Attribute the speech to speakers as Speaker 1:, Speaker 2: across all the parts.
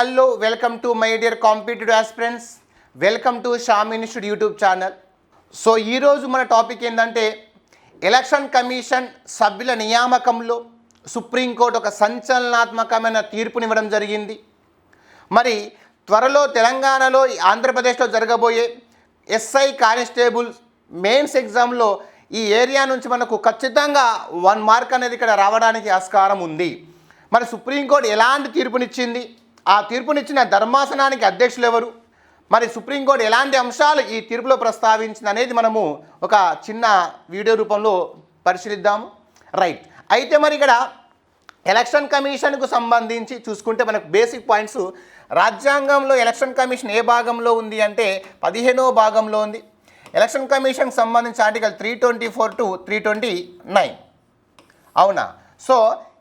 Speaker 1: Hello welcome to my dear competitive aspirants welcome to Sham institute YouTube channel so ఈరోజు మన topic ఏంటంటే election commission సభ్యుల నియామకంలో supreme court ఒక సంచలనాత్మకమైన తీర్పునివ్వడం జరిగింది. మరి త్వరలో తెలంగాణలో ఆంధ్రప్రదేశ్లో జరగబోయే ఎస్ఐ కానిస్టేబుల్ మెయిన్స్ ఎగ్జామ్లో ఈ ఏరియా నుంచి మనకు ఖచ్చితంగా వన్ మార్క్ అనేది ఇక్కడ రావడానికి ఆస్కారం ఉంది. మరి సుప్రీంకోర్టు ఎలాంటి తీర్పునిచ్చింది? ఆ తీర్పునిచ్చిన ధర్మాసనానికి అధ్యక్షులు ఎవరు? మరి సుప్రీంకోర్టు ఎలాంటి అంశాలు ఈ తీర్పులో ప్రస్తావించింది అనేది మనము ఒక చిన్న వీడియో రూపంలో పరిశీలిద్దాము. రైట్. అయితే మరి ఇక్కడ ఎలక్షన్ కమిషన్కు సంబంధించి చూసుకుంటే మనకు బేసిక్ పాయింట్స్ రాజ్యాంగంలో ఎలక్షన్ కమిషన్ ఏ భాగంలో ఉంది అంటే పదిహేనో భాగంలో ఉంది. ఎలక్షన్ కమిషన్కి సంబంధించి article three twenty four to three twenty nine. అవునా? సో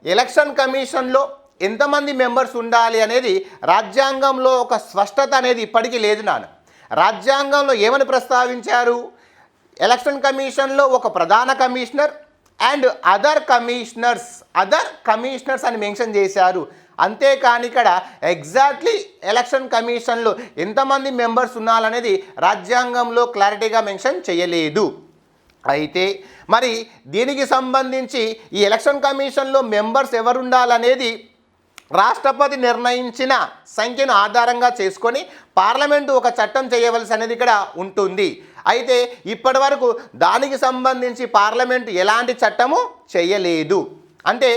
Speaker 1: ఎలక్షన్ కమిషన్లో ఎంతమంది మెంబర్స్ ఉండాలి అనేది రాజ్యాంగంలో ఒక స్పష్టత అనేది ఇప్పటికీ లేదు నాన్న. రాజ్యాంగంలో ఏమని ప్రస్తావించారు? ఎలక్షన్ కమిషన్లో ఒక ప్రధాన commissioner and other commissioners other commissioners అని మెన్షన్ చేశారు. అంతేకాని ఇక్కడ ఎగ్జాక్ట్లీ ఎలక్షన్ కమిషన్లో ఎంతమంది మెంబర్స్ ఉన్నారనేది రాజ్యాంగంలో క్లారిటీగా మెన్షన్ చేయలేదు. అయితే మరి దీనికి సంబంధించి ఈ ఎలక్షన్ కమిషన్లో మెంబర్స్ ఎవరు ఉండాలనేది రాష్ట్రపతి నిర్ణయించిన సంఖ్యను ఆధారంగా చేసుకొని పార్లమెంటు ఒక చట్టం చేయవలసి అనేది ఇక్కడ ఉంటుంది. అయితే ఇప్పటి వరకు దానికి సంబంధించి పార్లమెంటు ఎలాంటి చట్టము చేయలేదు. అంటే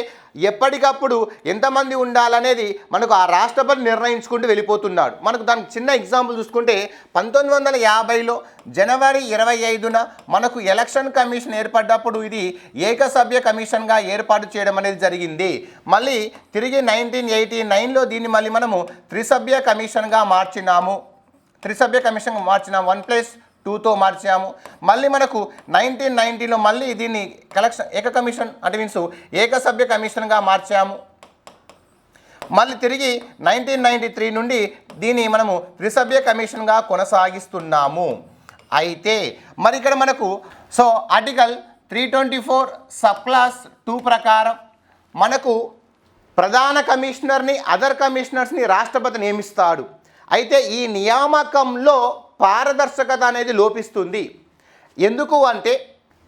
Speaker 1: ఎప్పటికప్పుడు ఎంతమంది ఉండాలనేది మనకు ఆ రాష్ట్రపతి నిర్ణయించుకుంటూ వెళ్ళిపోతున్నాడు. మనకు దానికి చిన్న ఎగ్జాంపుల్ చూసుకుంటే పంతొమ్మిది వందల యాభైలో జనవరి ఇరవై ఐదున మనకు ఎలక్షన్ కమిషన్ ఏర్పడ్డప్పుడు ఇది ఏకసభ్య కమిషన్గా ఏర్పాటు చేయడం అనేది జరిగింది. మళ్ళీ తిరిగి నైన్టీన్ ఎయిటీ నైన్లో దీన్ని మళ్ళీ మనము త్రిసభ్య కమిషన్గా మార్చినాము. త్రిసభ్య కమిషన్ మార్చినాము. వన్ ప్లస్ టూతో మార్చాము. మళ్ళీ మనకు నైన్టీన్ నైన్టీలో మళ్ళీ దీన్ని కలెక్షన్ ఏక కమిషన్ అంటే మీన్స్ ఏకసభ్య కమిషన్గా మార్చాము. మళ్ళీ తిరిగి నైన్టీన్ నైంటీ త్రీ నుండి దీన్ని మనము త్రిసభ్య కమిషన్గా కొనసాగిస్తున్నాము. అయితే మరి ఇక్కడ మనకు so article three twenty four sub clause two ప్రకారం మనకు ప్రధాన కమిషనర్ని అదర్ కమిషనర్స్ని రాష్ట్రపతి నియమిస్తాడు. అయితే ఈ నియామకంలో పారదర్శకత అనేది లోపిస్తుంది. ఎందుకు అంటే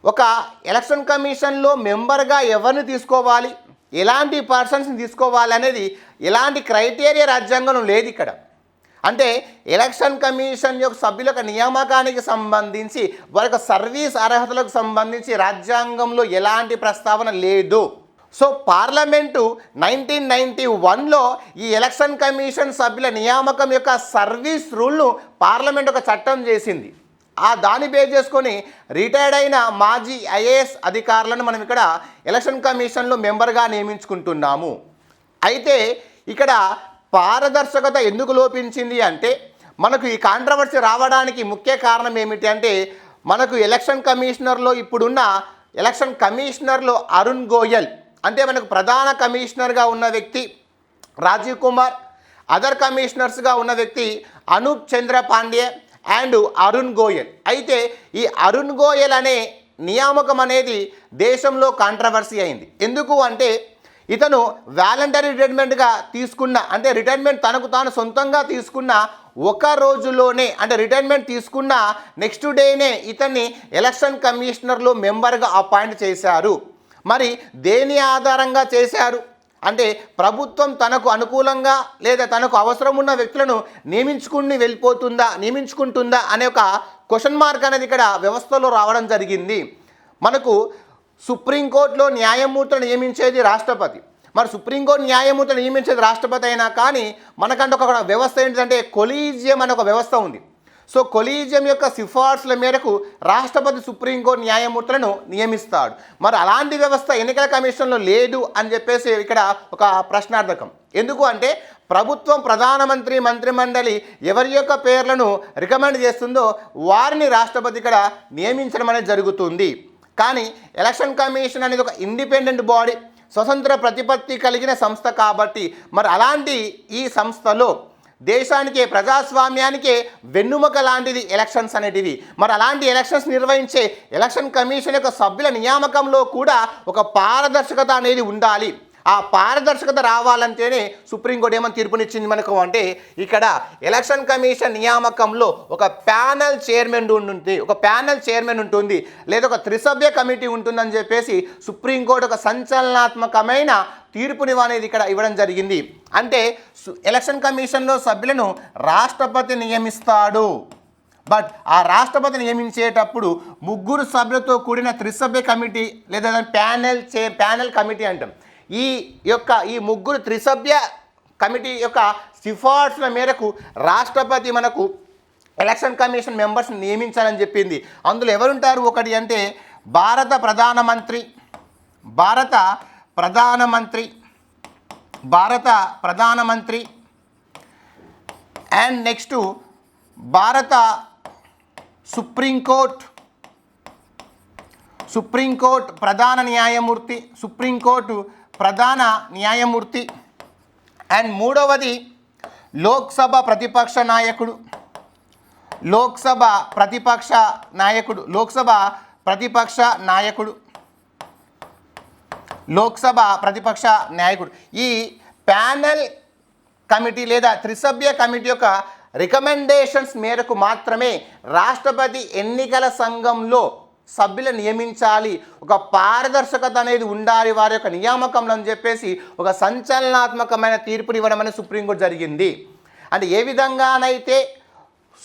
Speaker 1: ఒక ఎలక్షన్ కమిషన్లో మెంబర్గా ఎవరిని తీసుకోవాలి ఎలాంటి పర్సన్స్ని తీసుకోవాలి అనేది ఎలాంటి క్రైటీరియా రాజ్యాంగంలో లేదు ఇక్కడ. అంటే ఎలక్షన్ కమిషన్ యొక్క సభ్యుల యొక్క నియామకానికి సంబంధించి వారి యొక్క సర్వీస్ అర్హతలకు సంబంధించి రాజ్యాంగంలో ఎలాంటి ప్రస్తావన లేదు. సో పార్లమెంటు నైన్టీన్ నైంటీ వన్లో ఈ ఎలక్షన్ కమిషన్ సభ్యుల నియామకం యొక్క సర్వీస్ రూల్ను పార్లమెంట్ ఒక చట్టం చేసింది. ఆ దాన్ని బేస్ చేసుకొని రిటైర్డ్ అయిన మాజీ ఐఏఎస్ అధికారులను మనం ఇక్కడ ఎలక్షన్ కమిషన్లో మెంబర్గా నియమించుకుంటున్నాము. అయితే ఇక్కడ పారదర్శకత ఎందుకు లోపించింది అంటే మనకు ఈ కాంట్రవర్సీ రావడానికి ముఖ్య కారణం ఏమిటి అంటే మనకు ఎలక్షన్ కమిషనర్లో ఇప్పుడున్న ఎలక్షన్ కమిషనర్లో అరుణ్ గోయల్ అంటే మనకు ప్రధాన కమిషనర్గా ఉన్న వ్యక్తి రాజీవ్ కుమార్ అదర్ కమిషనర్స్గా ఉన్న వ్యక్తి అనూప్ చంద్ర పాండే అండ్ అరుణ్ గోయల్. అయితే ఈ అరుణ్ గోయల్ అనే నియామకం అనేది దేశంలో కాంట్రవర్సీ అయింది. ఎందుకు అంటే ఇతను వాలంటరీ రిటైర్మెంట్గా తీసుకున్న అంటే రిటైర్మెంట్ తనకు తాను సొంతంగా తీసుకున్న ఒక రోజులోనే అంటే రిటైర్మెంట్ తీసుకున్న నెక్స్ట్ డేనే ఇతన్ని ఎలక్షన్ కమిషనర్లో మెంబర్గా అపాయింట్ చేశారు. మరి దేని ఆధారంగా చేశారు? అంటే ప్రభుత్వం తనకు అనుకూలంగా లేదా తనకు అవసరం ఉన్న వ్యక్తులను నియమించుకుని వెళ్ళిపోతుందా నియమించుకుంటుందా అనే ఒక క్వశ్చన్ మార్క్ అనేది ఇక్కడ వ్యవస్థలో రావడం జరిగింది. మనకు సుప్రీంకోర్టులో న్యాయమూర్తులు నియమించేది రాష్ట్రపతి. మరి సుప్రీంకోర్టు న్యాయమూర్తులు నియమించేది రాష్ట్రపతి అయినా కానీ మనకంటే ఒక వ్యవస్థ ఏంటంటే కొలీజియం అనే ఒక వ్యవస్థ ఉంది. సో కొలీజియం యొక్క సిఫార్సుల మేరకు రాష్ట్రపతి సుప్రీంకోర్టు న్యాయమూర్తులను నియమిస్తాడు. మరి అలాంటి వ్యవస్థ ఎన్నికల కమిషన్లో లేదు అని చెప్పేసి ఇక్కడ ఒక ప్రశ్నార్థకం. ఎందుకు అంటే ప్రభుత్వం ప్రధానమంత్రి మంత్రిమండలి ఎవరి యొక్క పేర్లను రికమెండ్ చేస్తుందో వారిని రాష్ట్రపతి ఇక్కడ నియమించడం అనేది జరుగుతుంది. కానీ ఎలక్షన్ కమిషన్ అనేది ఒక ఇండిపెండెంట్ బాడీ స్వతంత్ర ప్రతిపత్తి కలిగిన సంస్థ కాబట్టి మరి అలాంటి ఈ సంస్థలో దేశానికే ప్రజాస్వామ్యానికే వెన్నుముక లాంటిది ఎలక్షన్స్ అనేటివి. మరి అలాంటి ఎలక్షన్స్ నిర్వహించే ఎలక్షన్ కమిషన్ యొక్క సభ్యుల నియామకంలో కూడా ఒక పారదర్శకత అనేది ఉండాలి. ఆ పారదర్శకత రావాలంటేనే సుప్రీంకోర్టు ఏమని తీర్పునిచ్చింది మనకు అంటే ఇక్కడ ఎలక్షన్ కమిషన్ నియామకంలో ఒక ప్యానల్ చైర్మన్ ఉంటుంది ఒక ప్యానల్ చైర్మన్ ఉంటుంది లేదా ఒక త్రిసభ్య కమిటీ ఉంటుందని చెప్పేసి సుప్రీంకోర్టు ఒక సంచలనాత్మకమైన తీర్పుని అనేది ఇక్కడ ఇవ్వడం జరిగింది. అంటే ఎలక్షన్ కమిషన్లో సభ్యులను రాష్ట్రపతి నియమిస్తాడు. బట్ ఆ రాష్ట్రపతి నియమించేటప్పుడు ముగ్గురు సభ్యులతో కూడిన త్రిసభ్య కమిటీ లేదా ప్యానెల్ చే ప్యానెల్ కమిటీ అంటాం. ఈ యొక్క ఈ ముగ్గురు త్రిసభ్య కమిటీ యొక్క సిఫార్సుల మేరకు రాష్ట్రపతి మనకు ఎలక్షన్ కమిషన్ మెంబర్స్ నియమించాలని చెప్పింది. అందులో ఎవరుంటారు ఒకటి అంటే భారత ప్రధానమంత్రి భారత ప్రధానమంత్రి భారత ప్రధానమంత్రి అండ్ నెక్స్ట్ భారత సుప్రీంకోర్ట్ సుప్రీంకోర్టు ప్రధాన న్యాయమూర్తి సుప్రీంకోర్టు ప్రధాన న్యాయమూర్తి అండ్ మూడవది లోక్సభ ప్రతిపక్ష నాయకుడు లోక్సభ ప్రతిపక్ష నాయకుడు లోక్సభ ప్రతిపక్ష నాయకుడు. లోక్సభ ప్రతిపక్ష నాయకుడు. ఈ ప్యానెల్ కమిటీ లేదా త్రిసభ్య కమిటీ యొక్క రికమెండేషన్స్ మేరకు మాత్రమే రాష్ట్రపతి ఎన్నికల సంఘంలో సభ్యులు నియమించాలి. ఒక పారదర్శకత అనేది ఉండాలి వారి యొక్క నియామకంలో అని చెప్పేసి ఒక సంచలనాత్మకమైన తీర్పుని ఇవ్వడం అనేది సుప్రీంకోర్టు జరిగింది. అంటే ఏ విధంగానైతే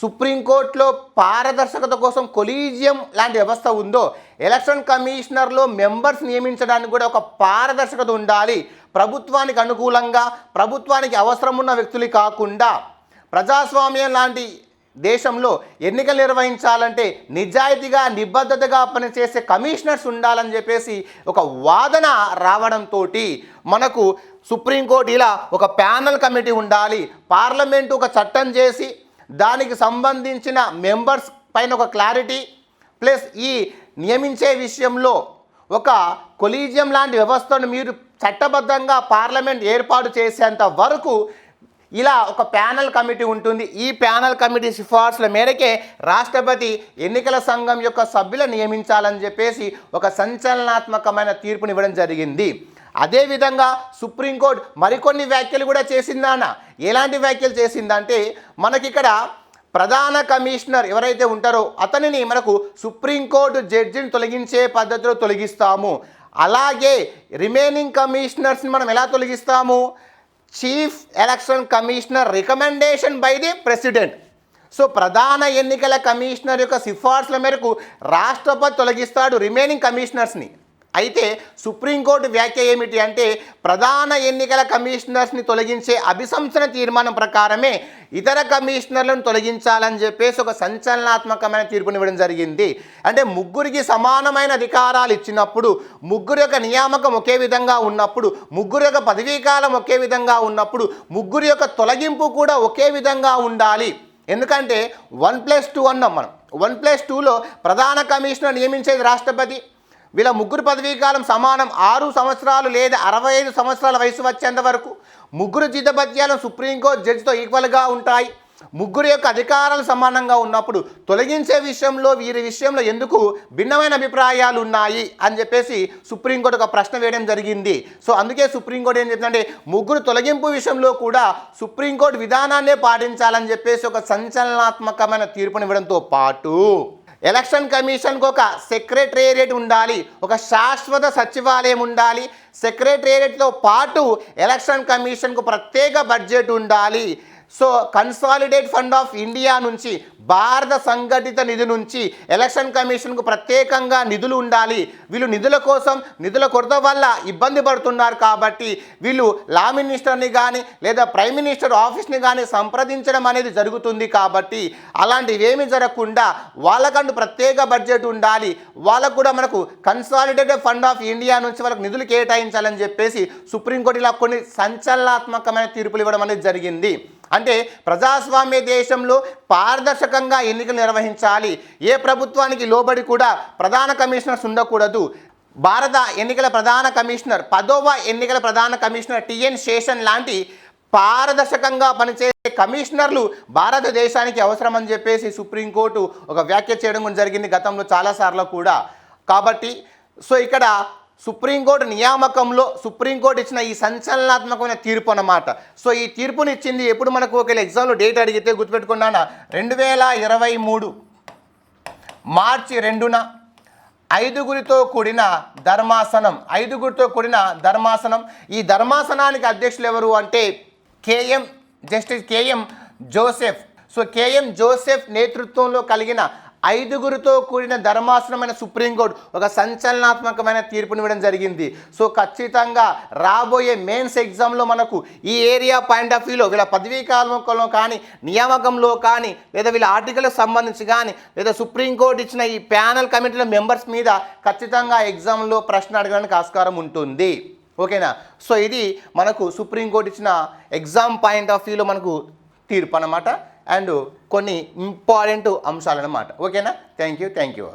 Speaker 1: సుప్రీంకోర్టులో పారదర్శకత కోసం కొలీజియం లాంటి వ్యవస్థ ఉందో ఎలక్షన్ కమిషనర్లో మెంబర్స్ నియమించడానికి కూడా ఒక పారదర్శకత ఉండాలి. ప్రభుత్వానికి అనుకూలంగా ప్రభుత్వానికి అవసరం ఉన్న వ్యక్తులు కాకుండా ప్రజాస్వామ్యం లాంటి దేశంలో ఎన్నికలు నిర్వహించాలంటే నిజాయితీగా నిబద్ధతగా పనిచేసే కమిషనర్స్ ఉండాలని చెప్పేసి ఒక వాదన రావడంతో మనకు సుప్రీంకోర్టు ఇలా ఒక ప్యానల్ కమిటీ ఉండాలి. పార్లమెంటు ఒక చట్టం చేసి దానికి సంబంధించిన మెంబర్స్ పైన ఒక క్లారిటీ ప్లస్ ఈ నియమించే విషయంలో ఒక కొలీజియం లాంటి వ్యవస్థను మీరు చట్టబద్ధంగా పార్లమెంట్ ఏర్పాటు చేసేంత వరకు ఇలా ఒక ప్యానల్ కమిటీ ఉంటుంది. ఈ ప్యానల్ కమిటీ సిఫార్సుల మేరకే రాష్ట్రపతి ఎన్నికల సంఘం యొక్క సభ్యులను నియమించాలని చెప్పేసి ఒక సంచలనాత్మకమైన తీర్పుని ఇవ్వడం జరిగింది. అదేవిధంగా సుప్రీంకోర్టు మరికొన్ని వ్యాఖ్యలు కూడా చేసిందాన? ఎలాంటి వ్యాఖ్యలు చేసిందంటే మనకిక్కడ ప్రధాన కమిషనర్ ఎవరైతే ఉంటారో అతనిని మనకు సుప్రీంకోర్టు జడ్జిని తొలగించే పద్ధతిలో తొలగిస్తాము. అలాగే రిమైనింగ్ కమిషనర్స్ని మనం ఎలా తొలగిస్తాము? Chief election commissioner recommendation by the president. So ప్రధాన ఎన్నికల కమిషనర్ యొక్క సిఫార్సుల మేరకు రాష్ట్రపతి తొలగిస్తాడు రిమైనింగ్ కమిషనర్స్ని. అయితే సుప్రీంకోర్టు వ్యాఖ్య ఏమిటి అంటే ప్రధాన ఎన్నికల కమిషనర్స్ని తొలగించే అభిశంసన తీర్మానం ప్రకారమే ఇతర కమిషనర్లను తొలగించాలని చెప్పేసి ఒక సంచలనాత్మకమైన తీర్పునివ్వడం జరిగింది. అంటే ముగ్గురికి సమానమైన అధికారాలు ఇచ్చినప్పుడు ముగ్గురు యొక్క నియామకం ఒకే విధంగా ఉన్నప్పుడు ముగ్గురు యొక్క పదవీకాలం ఒకే విధంగా ఉన్నప్పుడు ముగ్గురు యొక్క తొలగింపు కూడా ఒకే విధంగా ఉండాలి. ఎందుకంటే వన్ ప్లస్ టూ అన్నాం మనం. వన్ ప్లస్ టూలో ప్రధాన కమిషనర్ నియమించేది రాష్ట్రపతి వీళ్ళ ముగ్గురు పదవీకాలం సమానం ఆరు సంవత్సరాలు లేదా అరవై ఐదు సంవత్సరాల వయసు వచ్చేంత వరకు ముగ్గురు జీతభత్యాలు సుప్రీంకోర్టు జడ్జితో ఈక్వల్గా ఉంటాయి. ముగ్గురు యొక్క అధికారాలు సమానంగా ఉన్నప్పుడు తొలగించే విషయంలో వీరి విషయంలో ఎందుకు భిన్నమైన అభిప్రాయాలు ఉన్నాయి అని చెప్పేసి సుప్రీంకోర్టు ఒక ప్రశ్న వేయడం జరిగింది. సో అందుకే సుప్రీంకోర్టు ఏం చెప్తుందంటే ముగ్గురు తొలగింపు విషయంలో కూడా సుప్రీంకోర్టు విధానాన్నే పాటించాలని చెప్పేసి ఒక సంచలనాత్మకమైన తీర్పునివ్వడంతో పాటు ఎలక్షన్ కమిషన్కి ఒక సెక్రటేరియట్ ఉండాలి ఒక శాశ్వత సచివాలయం ఉండాలి సెక్రటేరియట్తో పాటు ఎలక్షన్ కమిషన్కు ప్రత్యేక బడ్జెట్ ఉండాలి. So consolidate fund of India నుంచి భారత సంఘటిత నిధి నుంచి ఎలక్షన్ కమిషన్కు ప్రత్యేకంగా నిధులు ఉండాలి. వీళ్ళు నిధుల కోసం నిధుల కొరత వల్ల ఇబ్బంది పడుతున్నారు కాబట్టి వీళ్ళు లా మినిస్టర్ని కానీ లేదా ప్రైమ్ మినిస్టర్ ఆఫీస్ని కానీ సంప్రదించడం అనేది జరుగుతుంది కాబట్టి అలాంటివి ఏమి జరగకుండా వాళ్ళకంటూ ప్రత్యేక బడ్జెట్ ఉండాలి. వాళ్ళకు కూడా మనకు కన్సాలిడేటెడ్ ఫండ్ ఆఫ్ ఇండియా నుంచి వాళ్ళకు నిధులు కేటాయించాలని చెప్పేసి సుప్రీంకోర్టు ఇలా కొన్ని సంచలనాత్మకమైన తీర్పులు ఇవ్వడం అనేది జరిగింది. అంటే ప్రజాస్వామ్య దేశంలో పారదర్శకంగా ఎన్నికలు నిర్వహించాలి. ఏ ప్రభుత్వానికి లోబడి కూడా ప్రధాన కమిషనర్స్ ఉండకూడదు. భారత ఎన్నికల ప్రధాన కమిషనర్ పదోవ ఎన్నికల ప్రధాన కమిషనర్ టిఎన్ శేషన్ లాంటి పారదర్శకంగా పనిచేసే కమిషనర్లు భారతదేశానికి అవసరం అని చెప్పేసి సుప్రీంకోర్టు ఒక వ్యాఖ్య చేయడం జరిగింది గతంలో చాలాసార్లు కూడా. కాబట్టి సో ఇక్కడ సుప్రీంకోర్టు నియామకంలో సుప్రీంకోర్టు ఇచ్చిన ఈ సంచలనాత్మకమైన తీర్పు అన్నమాట. సో ఈ తీర్పుని ఇచ్చింది ఎప్పుడు మనకు ఒకవేళ ఎగ్జామ్లో డేట్ అడిగితే గుర్తుపెట్టుకున్నానా రెండు వేల ఇరవై మూడు మార్చి రెండున ఐదుగురితో కూడిన ధర్మాసనం ఐదుగురితో కూడిన ధర్మాసనం. ఈ ధర్మాసనానికి అధ్యక్షులు ఎవరు అంటే KM justice KM Joseph. So KM Joseph నేతృత్వంలో కలిగిన ఐదుగురితో కూడిన ధర్మాసనమైన సుప్రీంకోర్టు ఒక సంచలనాత్మకమైన తీర్పునివ్వడం జరిగింది. సో ఖచ్చితంగా రాబోయే మెయిన్స్ ఎగ్జామ్లో మనకు ఈ ఏరియా పాయింట్ ఆఫ్ వ్యూలో వీళ్ళ పదవీ కాలంలో కానీ నియామకంలో కానీ లేదా వీళ్ళ ఆర్టికల్కి సంబంధించి కానీ లేదా సుప్రీంకోర్టు ఇచ్చిన ఈ ప్యానల్ కమిటీల మెంబర్స్ మీద ఖచ్చితంగా ఎగ్జామ్లో ప్రశ్న అడగడానికి ఆస్కారం ఉంటుంది. ఓకేనా? సో ఇది మనకు సుప్రీంకోర్టు ఇచ్చిన ఎగ్జామ్ పాయింట్ ఆఫ్ వ్యూలో మనకు తీర్పు అన్నమాట. అండ్ కొన్ని ఇంపార్టెంట్ అంశాలన్నమాట. ఓకేనా? Thank you thank you